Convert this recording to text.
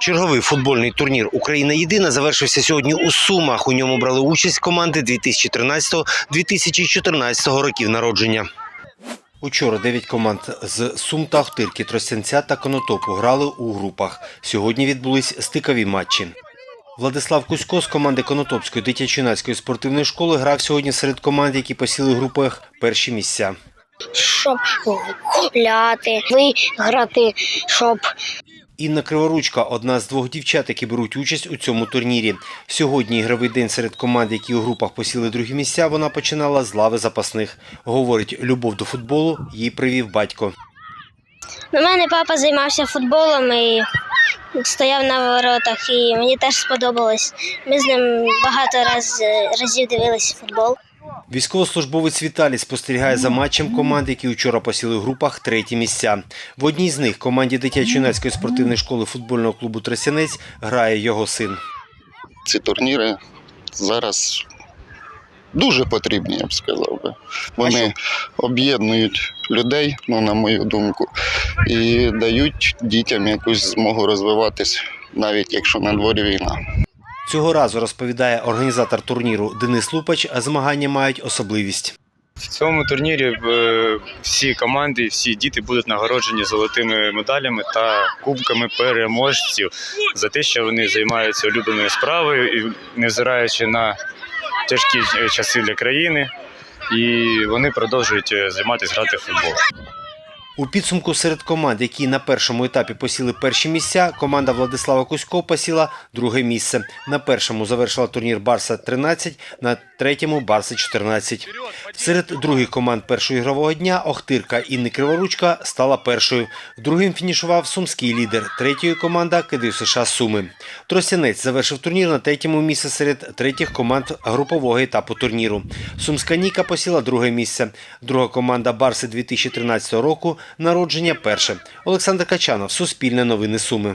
Черговий футбольний турнір Україна єдина завершився сьогодні у Сумах. У ньому брали участь команди 2013-2014 років народження. Учора 9 команд з Сум та Охтирки, Тростянця та Конотопу грали у групах. Сьогодні відбулись стикові матчі. Владислав Кузько з команди Конотопської дитячо-юнацької спортивної школи грав сьогодні серед команд, які посіли в групах перші місця. щоб гуляти, виграти, щоб Інна Криворучка одна з двох дівчат, які беруть участь у цьому турнірі. Сьогодні ігровий день серед команд, які у групах посіли другі місця. Вона починала з лави запасних. Говорить, любов до футболу їй привів батько. У мене папа займався футболом і стояв на воротах, і мені теж сподобалось. Ми з ним багато раз, разів дивилися футбол. Військовослужбовець Віталій спостерігає за матчем команд, які вчора посіли в групах треті місця. В одній з них команді дитячо-юнацької спортивної школи футбольного клубу Тростянець грає його син. ці турніри зараз дуже потрібні, я б сказав би. Вони об'єднують людей, ну на мою думку, і дають дітям якусь змогу розвиватись, навіть якщо на дворі війна. Цього разу розповідає організатор турніру Денис Лупач, змагання мають особливість. В цьому турнірі е, всі команди, всі діти будуть нагороджені золотими медалями та кубками переможців за те, що вони займаються улюбленою справою і невзираючи на тяжкі е, часи для країни. І вони продовжують е, займатися грати в футбол. У підсумку серед команд, які на першому етапі посіли перші місця, команда Владислава Кузько посіла друге місце. На першому завершила турнір Барса 13, на третьому Барса 14. Серед других команд першого ігрового дня Охтирка Інни Криворучка стала першою. Другим фінішував сумський лідер. Третьою команда Кидив США Суми. Тростянець завершив турнір на третьому місці серед третіх команд групового етапу турніру. Сумська Ніка посіла друге місце. Друга команда Барси 2013 року народження перше. Олександр Качанов, Суспільне новини Суми.